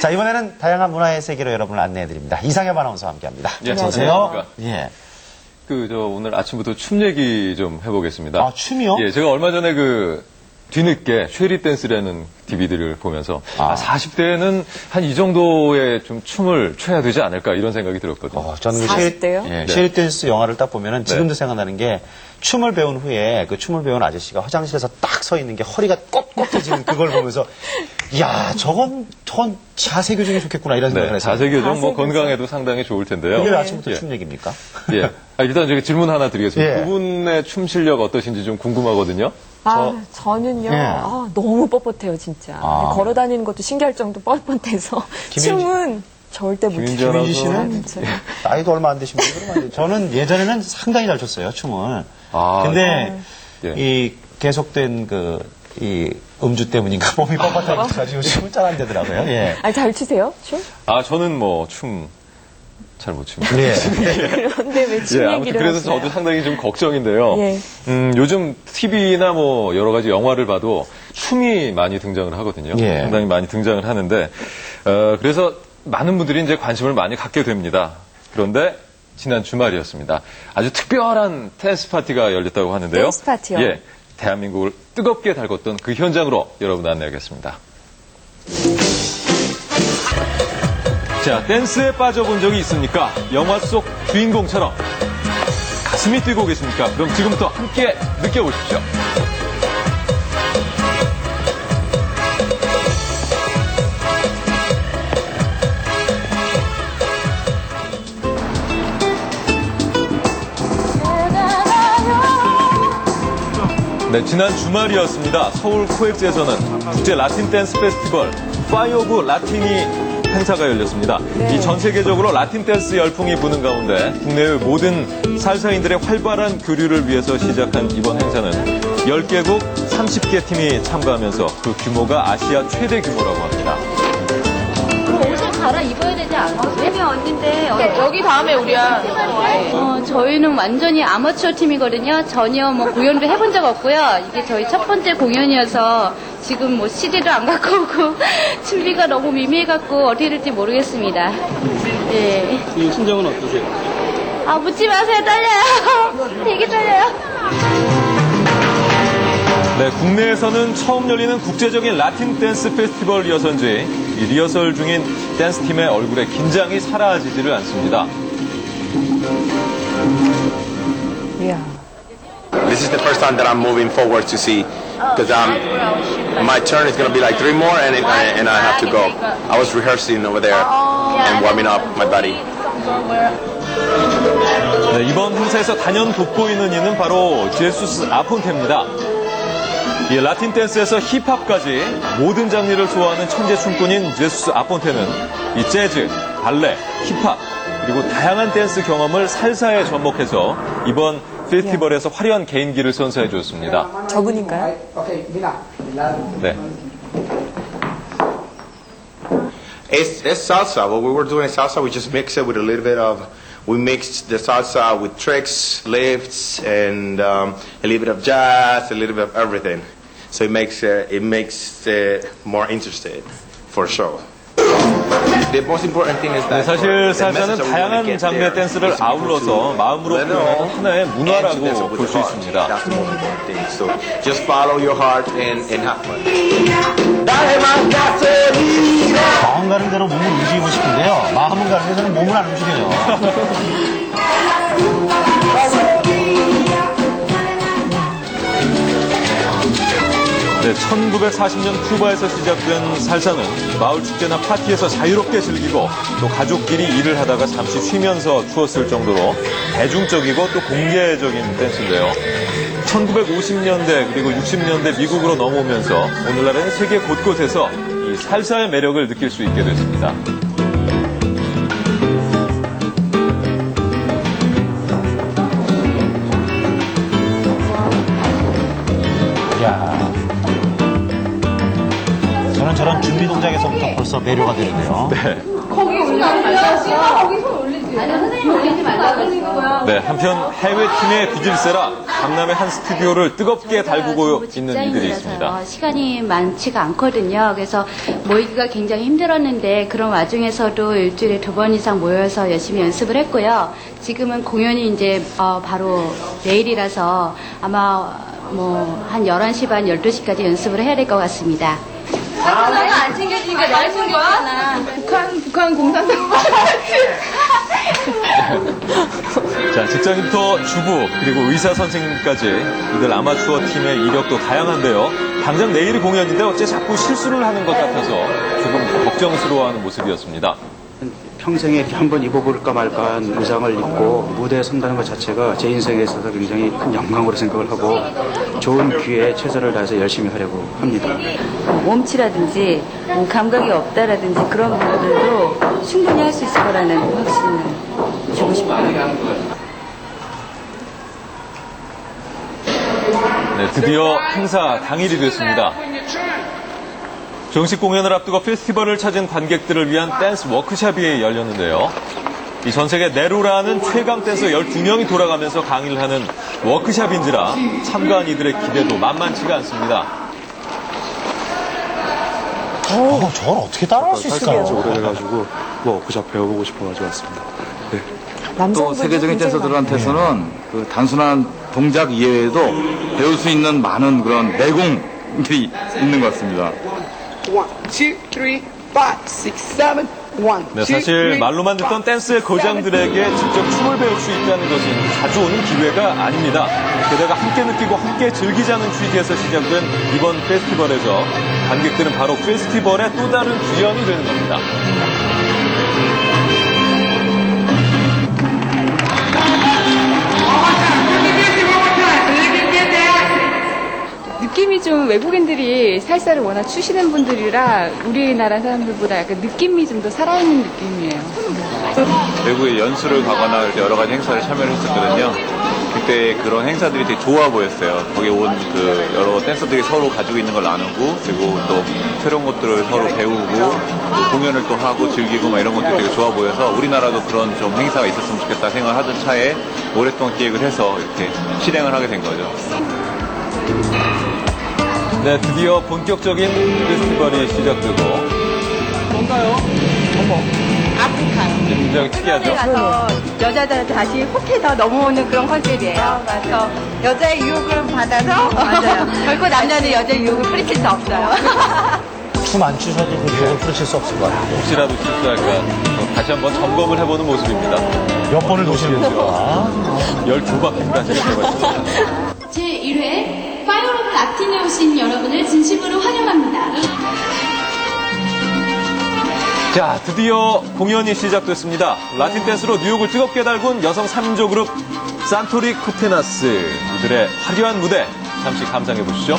자, 이번에는 다양한 문화의 세계로 여러분을 안내해드립니다. 이상엽 아나운서와 함께합니다. 예. 안녕하십니까. 예. 그, 저, 오늘 아침부터 춤 얘기 좀 해보겠습니다. 아, 춤이요? 예, 제가 얼마 전에 그, 뒤늦게 쉐리 댄스라는 DVD를 보면서 아. 아, 40대에는 한 이 정도의 좀 춤을 춰야 되지 않을까 이런 생각이 들었거든요. 어, 저는 그40 대요? 예, 네. 쉐리 댄스 영화를 딱 보면은 지금도 네. 생각나는 게 춤을 배운 후에 그 춤을 배운 아저씨가 화장실에서 딱 서 있는 게 허리가 꼿꼿해지는 그걸 보면서 야 저건 저건 자세 교정이 좋겠구나 이런 생각을 네, 했어요. 자세 교정 뭐 자세 교정. 건강에도 상당히 좋을 텐데요. 이게 왜 아침부터 예. 춤 얘기입니까? 예. 아, 일단 제가 질문 하나 드리겠습니다. 예. 두 분의 춤 실력 어떠신지 좀 궁금하거든요. 아, 저 는요, 예. 아, 너무 뻣뻣해요, 진짜. 아. 걸어 다니는 것도 신기할 정도 뻣뻣해서. 김윤지- 춤은 절대 못해요. 김윤지. 씨는 진짜. 나이도 얼마 안 되신 분이 그러면 안 돼요. 저는 예전에는 상당히 잘 췄어요 춤을. 아, 근데 예. 이 계속된 그 이 음주 때문인가 몸이 뻣뻣해가지고 춤을 잘 안 되더라고요. 예. 아, 잘 추세요? 춤? 아, 저는 뭐 춤 잘 못 춥니다. 예. 그런데 왜춤 예, 아무튼 얘기를 그래서 하시나요? 저도 상당히 좀 걱정인데요. 예. 음, 요즘 TV나 뭐 여러 가지 영화를 봐도 춤이 많이 등장을 하거든요. 예. 상당히 많이 등장을 하는데, 어, 그래서 많은 분들이 이제 관심을 많이 갖게 됩니다. 그런데 지난 주말이었습니다. 아주 특별한 댄스 파티가 열렸다고 하는데요. 댄스 파티요? 예. 대한민국을 뜨겁게 달궜던 그 현장으로 여러분 안내하겠습니다. 자, 댄스에 빠져본 적이 있습니까? 영화 속 주인공처럼 가슴이 뛰고 계십니까? 그럼 지금부터 함께 느껴보십시오. 네, 지난 주말이었습니다. 서울 코엑스에서는 국제 라틴 댄스 페스티벌 파이어 오브 라틴이 행사가 열렸습니다. 네. 이전 세계적으로 라틴 댄스 열풍이 부는 가운데 국내의 모든 살사인들의 활발한 교류를 위해서 시작한 이번 행사는 10개국 30개 팀이 참가하면서 그 규모가 아시아 최대 규모라고 합니다. 여기 다음에 우리야. 어, 저희는 완전히 아마추어 팀이거든요. 전혀 뭐 공연도 해본 적 없고요. 이게 저희 첫 번째 공연이어서 지금 뭐 CD도 안 갖고 오고 준비가 너무 미미해갖고 어떻게 될지 모르겠습니다. 네. 이 심정은 어떠세요? 아 묻지 마세요. 떨려요. 되게 떨려요. 네, 국내에서는 처음 열리는 국제적인 라틴 댄스 페스티벌이어서인지 이 리허설 중인 댄스 팀의 얼굴에 긴장이 사라지지를 않습니다. 이야. This is the first time that I'm moving forward to see because um, my turn is going to be like three more and, it, and I have to go. I was rehearsing over there and warming up my body. 네, 이번 행사에서 단연 돋보이는 이는 바로 제수스 아폰테입니다. 이 라틴 댄스에서 힙합까지 모든 장르를 소화하는 천재 춤꾼인 제수스 아폰테는 이 재즈, 발레, 힙합 그리고 다양한 댄스 경험을 살사에 접목해서 이번 페스티벌에서 화려한 개인기를 선사해 주었습니다. 저분인가요? 네. It's, it's salsa. What we were doing is salsa. We just mix it with a little bit of. We mixed the salsa with tricks, lifts, and um, a little bit of jazz, a little bit of everything. So it makes uh, it makes uh, more interested, for sure. The most important thing is 네, that 사실 wanna 다양한 장르의 댄스를 아울러서 마음으로 표현하는 하나의 문화라고 볼 수. 있습니다. That's the most important thing. So just follow your heart and, and have fun. 마음 가는 대로 몸을 움직이고 싶은데요. 마음은 가는 데서는 몸을 안 움직여요. 네, 1940년 쿠바에서 시작된 살사는 마을 축제나 파티에서 자유롭게 즐기고 또 가족끼리 일을 하다가 잠시 쉬면서 추었을 정도로 대중적이고 또 공개적인 댄스인데요. 1950년대 그리고 60년대 미국으로 넘어오면서 오늘날에는 세계 곳곳에서 이 살사의 매력을 느낄 수 있게 됐습니다. 야 저는 저런 준비 동작에서부터 벌써 벌써 매료가 되는데요. 네, 한편 해외팀의 뒤질세라 강남의 한 스튜디오를 뜨겁게 달구고 있는 이들이 있습니다. 어, 시간이 많지가 않거든요. 그래서 모이기가 굉장히 힘들었는데 그런 와중에서도 일주일에 두 번 이상 모여서 열심히 연습을 했고요. 지금은 공연이 이제 어, 바로 내일이라서 아마 뭐 한 11시 반, 12시까지 연습을 해야 될 것 같습니다. 안 챙겨주니까 내가 챙거야 북한, 북한 공산당 자, 직장인부터 주부, 그리고 의사 선생님까지 이들 아마추어 팀의 이력도 다양한데요. 당장 내일이 공연인데 어째 자꾸 실수를 하는 것 같아서 조금 걱정스러워하는 모습이었습니다. 평생에 이렇게 한번 입어볼까 말까 한 의상을 입고 무대에 선다는 것 자체가 제 인생에 있어서 굉장히 큰 영광으로 생각을 하고 좋은 기회에 최선을 다해서 열심히 하려고 합니다. 몸치라든지 뭐 감각이 없다라든지 그런 분들도 충분히 할 수 있을 거라는 확신을 주고 싶어요. 네, 드디어 행사 당일이 됐습니다. 정식 공연을 앞두고 페스티벌을 찾은 관객들을 위한 댄스 워크샵이 열렸는데요. 이 전 세계 네루라는 최강 댄서 12명이 돌아가면서 강의를 하는 워크샵인지라 참가한 이들의 기대도 만만치가 않습니다. 어, 저걸 어떻게 따라할 수 있을까요? 지 오래돼가지고 뭐 워크샵 배워보고 싶어가지고 왔습니다. 네. 또 세계적인 댄서들한테서는 네. 그 단순한 동작 이외에도 배울 수 있는 많은 그런 내공들이 있는 것 같습니다. 1, 2, 3, 5, 6, 7, 네, 사실 말로만 듣던 댄스의 거장들에게 직접 춤을 배울 수 있다는 것은 자주 오는 기회가 아닙니다. 게다가 함께 느끼고 함께 즐기자는 취지에서 시작된 이번 페스티벌에서 관객들은 바로 페스티벌의 또 다른 주연이 되는 겁니다. 느낌이 좀 외국인들이 살사를 워낙 추시는 분들이라 우리나라 사람들보다 약간 느낌이 좀 더 살아있는 느낌이에요. 외국에 연수를 가거나 여러 가지 행사를 참여를 했었거든요. 그때 그런 행사들이 되게 좋아 보였어요. 거기 온 그 여러 댄서들이 서로 가지고 있는 걸 나누고 그리고 또 새로운 것들을 서로 배우고 또 공연을 또 하고 즐기고 막 이런 것들이 되게 좋아 보여서 우리나라도 그런 좀 행사가 있었으면 좋겠다 생각을 하던 차에 오랫동안 기획을 해서 이렇게 실행을 하게 된 거죠. 네, 드디어 본격적인 페스티벌이 시작되고 뭔가요? 어머. 아프리카요. 굉장히 특이하죠? 가서 여자들한테 다시 혹해서 넘어오는 그런 컨셉이에요. 그래서 여자의 유혹을 받아서 맞아요. 결코 남자는 여자의 유혹을 뿌리칠 수 없어요. 춤 안 추셔도 그 유혹을 풀으실 수 없을 것 같아요. 혹시라도 실수할까 어, 다시 한번 점검을 해보는 모습입니다. 몇 번을 도시는지요? 아, 12바퀴까지 되고 있습니다. 제1회 파이어로브 라틴에 오신 여러분을 진심으로 환영합니다. 자, 드디어 공연이 시작됐습니다. 라틴 댄스로 뉴욕을 뜨겁게 달군 여성 3인조 그룹 산토리 쿠테나스. 이들의 화려한 무대 잠시 감상해 보시죠.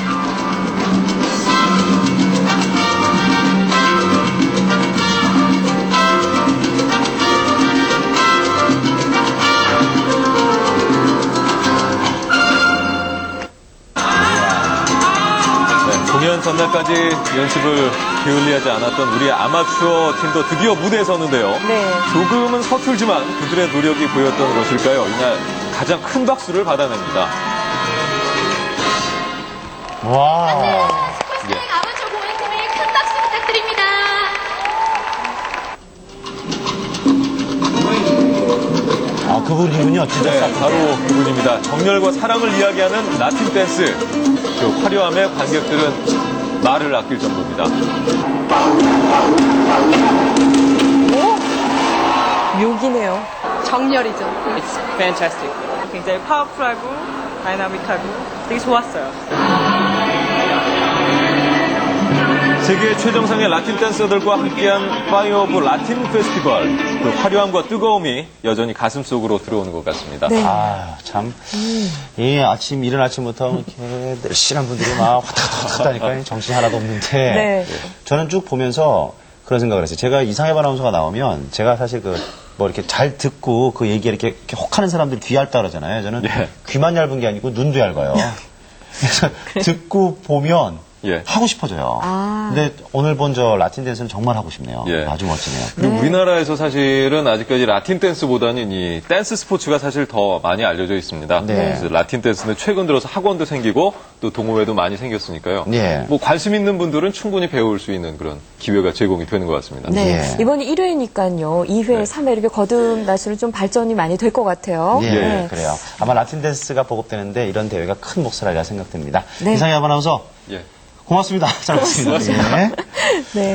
전날까지 연습을 게을리하지 않았던 우리 아마추어 팀도 드디어 무대에 섰는데요. 네. 조금은 서툴지만 그들의 노력이 보였던 것일까요? 이날 가장 큰 박수를 받아냅니다. 와. 스포츠행 아마추어 공연팀에 큰 박수 부탁드립니다. 아, 그분이군요. 진짜 네, 싹. 바로 그분입니다. 정열과 사랑을 이야기하는 라틴 댄스. 그 화려함에 관객들은 말을 아낄 정도입니다. 묘기네요. 정열이죠. It's fantastic. 굉장히 파워풀하고 다이나믹하고 되게 좋았어요. 세계 최정상의 라틴 댄서들과 함께한 파이어 오브 라틴 페스티벌. 그 화려함과 뜨거움이 여전히 가슴 속으로 들어오는 것 같습니다. 네. 아, 참. 이 아침, 이른 아침부터 이렇게 늘씬한 분들이 막 화탁화탁 하니까 정신이 하나도 없는데. 네. 저는 쭉 보면서 그런 생각을 했어요. 제가 이상해 바나운서가 나오면 제가 사실 그 뭐 이렇게 잘 듣고 그 얘기 이렇게, 이렇게 혹하는 사람들이 귀 얇다 그러잖아요. 저는 예. 귀만 얇은 게 아니고 눈도 얇아요. 그래서 듣고 보면 예. 하고 싶어져요. 아. 근데 오늘 본 저 라틴 댄스는 정말 하고 싶네요. 예. 아주 멋지네요. 그리고 우리나라에서 사실은 아직까지 라틴 댄스보다는 이 댄스 스포츠가 사실 더 많이 알려져 있습니다. 네. 그래서 라틴 댄스는 최근 들어서 학원도 생기고 또 동호회도 많이 생겼으니까요. 예. 뭐 관심 있는 분들은 충분히 배울 수 있는 그런 기회가 제공이 되는 것 같습니다. 네. 예. 이번이 1회니까요. 2회, 네. 3회 이렇게 거듭 날수록 좀 발전이 많이 될 것 같아요. 예, 네. 그래요. 아마 라틴 댄스가 보급되는데 이런 대회가 큰 몫을 하리라 생각됩니다. 네. 이상희 아나운서 예. 고맙습니다. 잘 봤습니다. 예. 네.